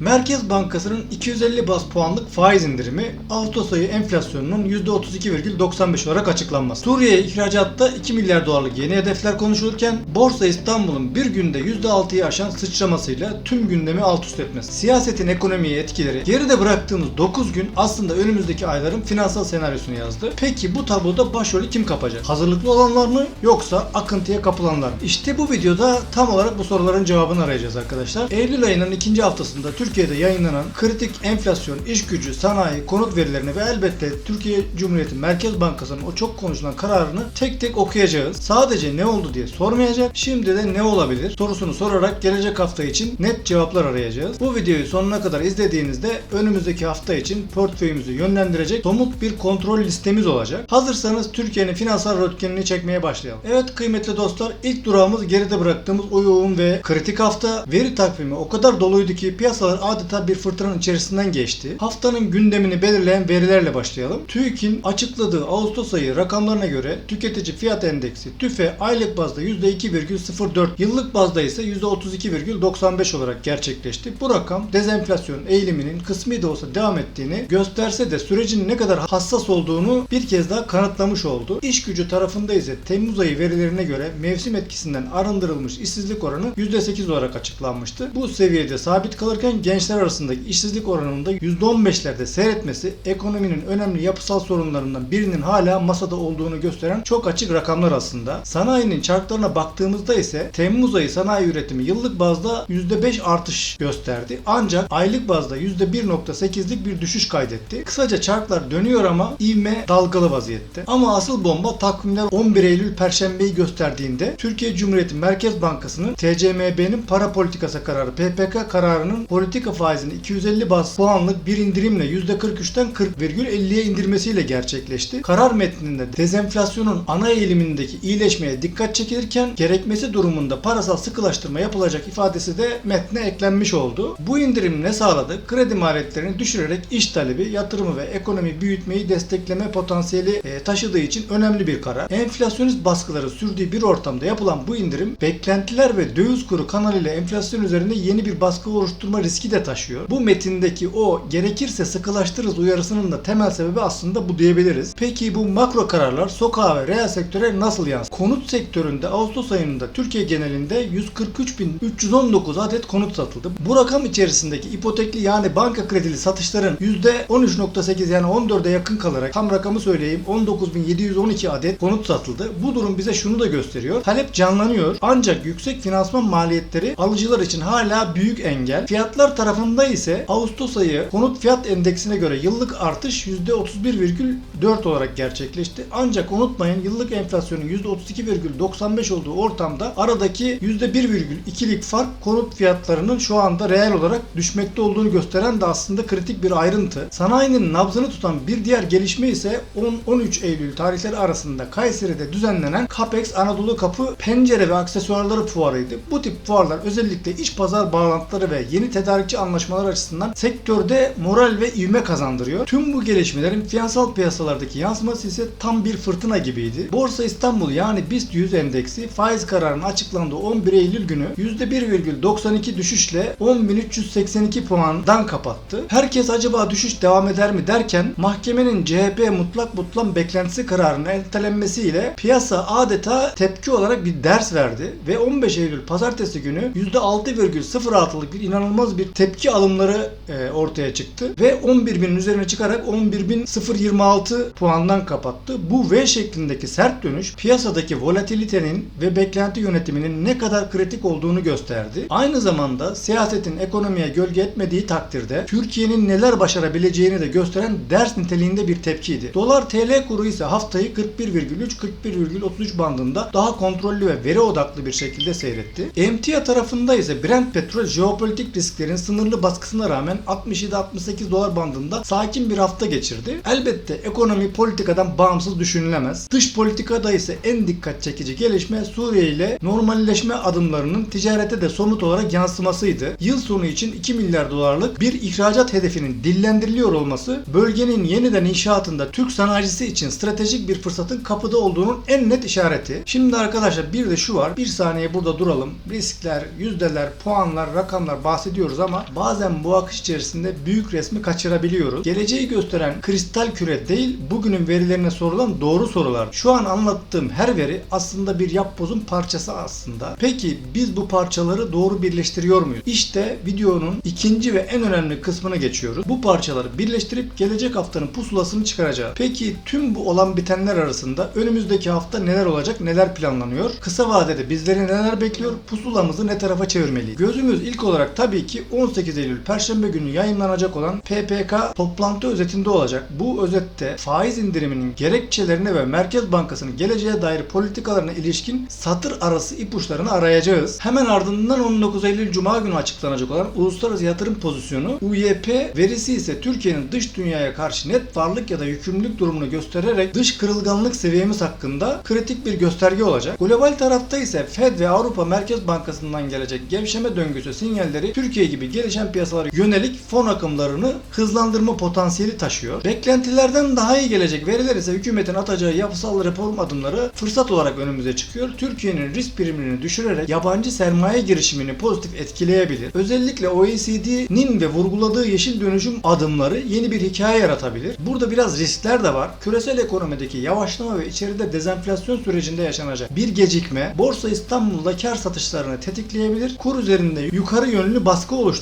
Merkez Bankası'nın 250 bas puanlık faiz indirimi Ağustos ayı enflasyonunun %32,95 olarak açıklanması. Suriye ihracatta 2 milyar dolarlık yeni hedefler konuşulurken Borsa İstanbul'un bir günde %6'yı aşan sıçramasıyla tüm gündemi alt üst etmesi. Siyasetin ekonomiye etkileri geride bıraktığımız 9 gün aslında önümüzdeki ayların finansal senaryosunu yazdı. Peki bu tabloda başrolü kim kapacak? Hazırlıklı olanlar mı yoksa akıntıya kapılanlar mı? İşte bu videoda tam olarak bu soruların cevabını arayacağız arkadaşlar. Eylül ayının ikinci haftasında Türkiye'de yayınlanan kritik enflasyon, iş gücü, sanayi, konut verilerini ve elbette Türkiye Cumhuriyeti Merkez Bankası'nın o çok konuşulan kararını tek tek okuyacağız. Sadece ne oldu diye sormayacak. Şimdi de ne olabilir sorusunu sorarak gelecek hafta için net cevaplar arayacağız. Bu videoyu sonuna kadar izlediğinizde önümüzdeki hafta için portföyümüzü yönlendirecek somut bir kontrol listemiz olacak. Hazırsanız Türkiye'nin finansal röntgenini çekmeye başlayalım. Evet kıymetli dostlar ilk durağımız geride bıraktığımız yoğun ve kritik hafta veri takvimi o kadar doluydu ki piyasalar adeta bir fırtınanın içerisinden geçti. Haftanın gündemini belirleyen verilerle başlayalım. TÜİK'in açıkladığı Ağustos ayı rakamlarına göre tüketici fiyat endeksi TÜFE aylık bazda %2,04 yıllık bazda ise %32,95 olarak gerçekleşti. Bu rakam dezenflasyon eğiliminin kısmi de olsa devam ettiğini gösterse de sürecin ne kadar hassas olduğunu bir kez daha kanıtlamış oldu. İş gücü tarafında ise Temmuz ayı verilerine göre mevsim etkisinden arındırılmış işsizlik oranı %8 olarak açıklanmıştı. Bu seviyede sabit kalırken gençler arasındaki işsizlik oranının da %15'lerde seyretmesi ekonominin önemli yapısal sorunlarından birinin hala masada olduğunu gösteren çok açık rakamlar aslında. Sanayinin çarklarına baktığımızda ise Temmuz ayı sanayi üretimi yıllık bazda %5 artış gösterdi. Ancak aylık bazda %1.8'lik bir düşüş kaydetti. Kısaca çarklar dönüyor ama ivme dalgalı vaziyette. Ama asıl bomba takvimler 11 Eylül Perşembeyi gösterdiğinde Türkiye Cumhuriyeti Merkez Bankası'nın TCMB'nin para politikası kararı PPK kararının politika faizini 250 bas puanlık bir indirimle %43'ten 40,50'ye indirmesiyle gerçekleşti. Karar metninde dezenflasyonun ana eğilimindeki iyileşmeye dikkat çekilirken gerekmesi durumunda parasal sıkılaştırma yapılacak ifadesi de metne eklenmiş oldu. Bu indirim ne sağladı? Kredi maliyetlerini düşürerek iş talebi, yatırımı ve ekonomi büyütmeyi destekleme potansiyeli e, taşıdığı için önemli bir karar. Enflasyonist baskıları sürdüğü bir ortamda yapılan bu indirim beklentiler ve döviz kuru kanalıyla enflasyon üzerinde yeni bir baskı oluşturma riski de taşıyor. Bu metindeki o gerekirse sıkılaştırırız uyarısının da temel sebebi aslında bu diyebiliriz. Peki bu makro kararlar sokağa ve reel sektöre nasıl yansır? Konut sektöründe Ağustos ayında Türkiye genelinde 143.319 adet konut satıldı. Bu rakam içerisindeki ipotekli yani banka kredili satışların %13.8 yani 14'e yakın kalarak tam rakamı söyleyeyim 19.712 adet konut satıldı. Bu durum bize şunu da gösteriyor. Talep canlanıyor ancak yüksek finansman maliyetleri alıcılar için hala büyük engel. Fiyatlar tarafında ise Ağustos ayı konut fiyat endeksine göre yıllık artış %31,4 olarak gerçekleşti. Ancak unutmayın yıllık enflasyonun %32,95 olduğu ortamda aradaki %1,2'lik fark konut fiyatlarının şu anda reel olarak düşmekte olduğunu gösteren de aslında kritik bir ayrıntı. Sanayinin nabzını tutan bir diğer gelişme ise 10-13 Eylül tarihleri arasında Kayseri'de düzenlenen Capex Anadolu Kapı pencere ve aksesuarları fuarıydı. Bu tip fuarlar özellikle iç pazar bağlantıları ve yeni tedarikçi anlaşmalar açısından sektörde moral ve ivme kazandırıyor. Tüm bu gelişmelerin finansal piyasalardaki yansıması ise tam bir fırtına gibiydi. Borsa İstanbul yani BIST 100 endeksi faiz kararının açıklandığı 11 Eylül günü %1,92 düşüşle 10.382 puandan kapattı. Herkes acaba düşüş devam eder mi derken mahkemenin CHP mutlak mutlan beklentisi kararının ertelenmesiyle piyasa adeta tepki olarak bir ders verdi ve 15 Eylül pazartesi günü %6,06'lık bir inanılmaz bir tepki alımları e, ortaya çıktı ve 11.000'in üzerine çıkarak 11.026 puandan kapattı. Bu V şeklindeki sert dönüş piyasadaki volatilitenin ve beklenti yönetiminin ne kadar kritik olduğunu gösterdi. Aynı zamanda siyasetin ekonomiye gölge etmediği takdirde Türkiye'nin neler başarabileceğini de gösteren ders niteliğinde bir tepkiydi. Dolar TL kuru ise haftayı 41,3-41,33 bandında daha kontrollü ve veri odaklı bir şekilde seyretti. Emtia tarafında ise Brent petrol jeopolitik risklerin sınırlı baskısına rağmen 67-68 dolar bandında sakin bir hafta geçirdi. Elbette ekonomi politikadan bağımsız düşünülemez. Dış politikada ise en dikkat çekici gelişme Suriye ile normalleşme adımlarının ticarete de somut olarak yansımasıydı. Yıl sonu için 2 milyar dolarlık bir ihracat hedefinin dillendiriliyor olması bölgenin yeniden inşaatında Türk sanayicisi için stratejik bir fırsatın kapıda olduğunun en net işareti. Şimdi arkadaşlar bir de şu var. Bir saniye burada duralım. Riskler, yüzdeler, puanlar, rakamlar bahsediyoruz ama ama bazen bu akış içerisinde büyük resmi kaçırabiliyoruz. Geleceği gösteren kristal küre değil, bugünün verilerine sorulan doğru sorular. Şu an anlattığım her veri aslında bir yapbozun parçası aslında. Peki biz bu parçaları doğru birleştiriyor muyuz? İşte videonun ikinci ve en önemli kısmına geçiyoruz. Bu parçaları birleştirip gelecek haftanın pusulasını çıkaracağız. Peki tüm bu olan bitenler arasında önümüzdeki hafta neler olacak, neler planlanıyor? Kısa vadede bizleri neler bekliyor? Pusulamızı ne tarafa çevirmeliyiz? Gözümüz ilk olarak tabii ki 18 Eylül Perşembe günü yayınlanacak olan PPK toplantı özetinde olacak. Bu özette faiz indiriminin gerekçelerine ve Merkez Bankası'nın geleceğe dair politikalarına ilişkin satır arası ipuçlarını arayacağız. Hemen ardından 19 Eylül Cuma günü açıklanacak olan Uluslararası Yatırım Pozisyonu UYP verisi ise Türkiye'nin dış dünyaya karşı net varlık ya da yükümlülük durumunu göstererek dış kırılganlık seviyemiz hakkında kritik bir gösterge olacak. Global tarafta ise Fed ve Avrupa Merkez Bankası'ndan gelecek gevşeme döngüsü sinyalleri Türkiye gibi gelişen piyasalara yönelik fon akımlarını hızlandırma potansiyeli taşıyor. Beklentilerden daha iyi gelecek veriler ise hükümetin atacağı yapısal reform adımları fırsat olarak önümüze çıkıyor. Türkiye'nin risk primini düşürerek yabancı sermaye girişimini pozitif etkileyebilir. Özellikle OECD'nin ve vurguladığı yeşil dönüşüm adımları yeni bir hikaye yaratabilir. Burada biraz riskler de var. Küresel ekonomideki yavaşlama ve içeride dezenflasyon sürecinde yaşanacak bir gecikme Borsa İstanbul'da kar satışlarını tetikleyebilir. Kur üzerinde yukarı yönlü baskı oluşturabilir.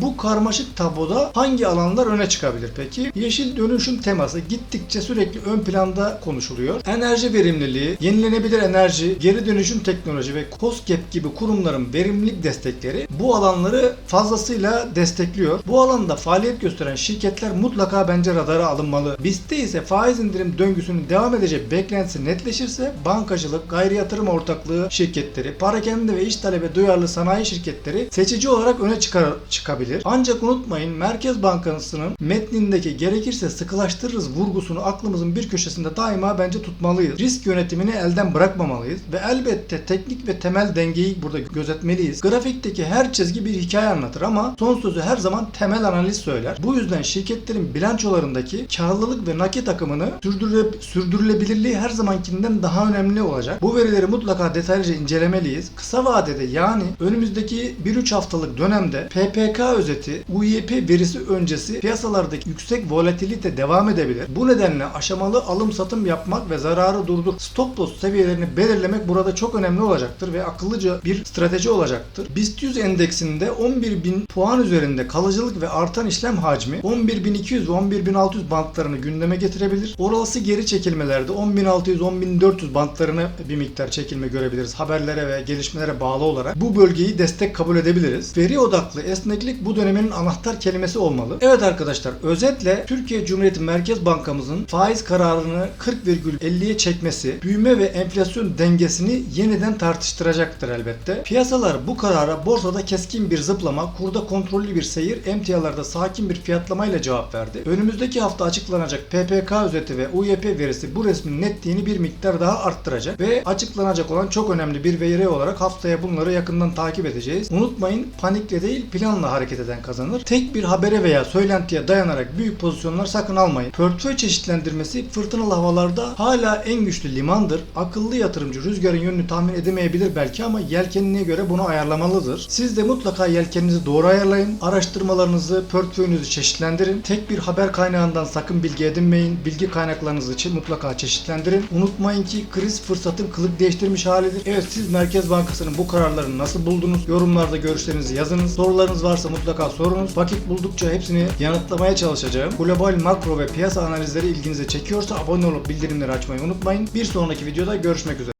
Bu karmaşık tabloda hangi alanlar öne çıkabilir peki? Yeşil dönüşüm teması gittikçe sürekli ön planda konuşuluyor. Enerji verimliliği, yenilenebilir enerji, geri dönüşüm teknoloji ve COSGAP gibi kurumların verimlilik destekleri bu alanları fazlasıyla destekliyor. Bu alanda faaliyet gösteren şirketler mutlaka bence radara alınmalı. BIST'te ise faiz indirim döngüsünün devam edecek beklentisi netleşirse bankacılık, gayri yatırım ortaklığı şirketleri, parakende ve iş talebe duyarlı sanayi şirketleri seçici olarak öne çıkar, çıkabilir. Ancak unutmayın Merkez Bankası'nın metnindeki gerekirse sıkılaştırırız vurgusunu aklımızın bir köşesinde daima bence tutmalıyız. Risk yönetimini elden bırakmamalıyız ve elbette teknik ve temel dengeyi burada gözetmeliyiz. Grafikteki her çizgi bir hikaye anlatır ama son sözü her zaman temel analiz söyler. Bu yüzden şirketlerin bilançolarındaki karlılık ve nakit akımını sürdürüle, sürdürülebilirliği her zamankinden daha önemli olacak. Bu verileri mutlaka detaylıca incelemeliyiz. Kısa vadede yani önümüzdeki 1-3 haftalık dönemde PPK özeti UYP verisi öncesi piyasalardaki yüksek volatilite devam edebilir. Bu nedenle aşamalı alım satım yapmak ve zararı durdur stop loss seviyelerini belirlemek burada çok önemli olacaktır ve akıllıca bir strateji olacaktır. BIST 100 endeksinde 11.000 puan üzerinde kalıcılık ve artan işlem hacmi 11.200 ve 11.600 bantlarını gündeme getirebilir. Orası geri çekilmelerde 10.600-10.400 bantlarına bir miktar çekilme görebiliriz. Haberlere ve gelişmelere bağlı olarak bu bölgeyi destek kabul edebiliriz. Veri odaklı esneklik bu dönemin anahtar kelimesi olmalı. Evet arkadaşlar özetle Türkiye Cumhuriyeti Merkez Bankamızın faiz kararını 40,50'ye çekmesi büyüme ve enflasyon dengesini yeniden tartıştıracaktır elbette. Piyasalar bu karara borsada keskin bir zıplama, kurda kontrollü bir seyir, emtialarda sakin bir fiyatlamayla cevap verdi. Önümüzdeki hafta açıklanacak PPK özeti ve UYP verisi bu resmin netliğini bir miktar daha arttıracak ve açıklanacak olan çok önemli bir veri olarak haftaya bunları yakından takip edeceğiz. Unutmayın panikle değil planla hareket eden kazanır. Tek bir habere veya söylentiye dayanarak büyük pozisyonlar sakın almayın. Portföy çeşitlendirmesi fırtınalı havalarda hala en güçlü limandır. Akıllı yatırımcı rüzgarın yönünü tahmin edemeyebilir belki ama yelkenine göre bunu ayarlamalıdır. Siz de mutlaka yelkeninizi doğru ayarlayın. Araştırmalarınızı, portföyünüzü çeşitlendirin. Tek bir haber kaynağından sakın bilgi edinmeyin. Bilgi kaynaklarınızı için mutlaka çeşitlendirin. Unutmayın ki kriz fırsatın kılık değiştirmiş halidir. Evet siz Merkez Bankası'nın bu kararlarını nasıl buldunuz? Yorumlarda görüşlerinizi yazınız. Sorularınız varsa mutlaka sorunuz. Vakit buldukça hepsini yanıtlamaya çalışacağım. Global, makro ve piyasa analizleri ilginizi çekiyorsa abone olup bildirimleri açmayı unutmayın. Bir sonraki videoda görüşmek üzere.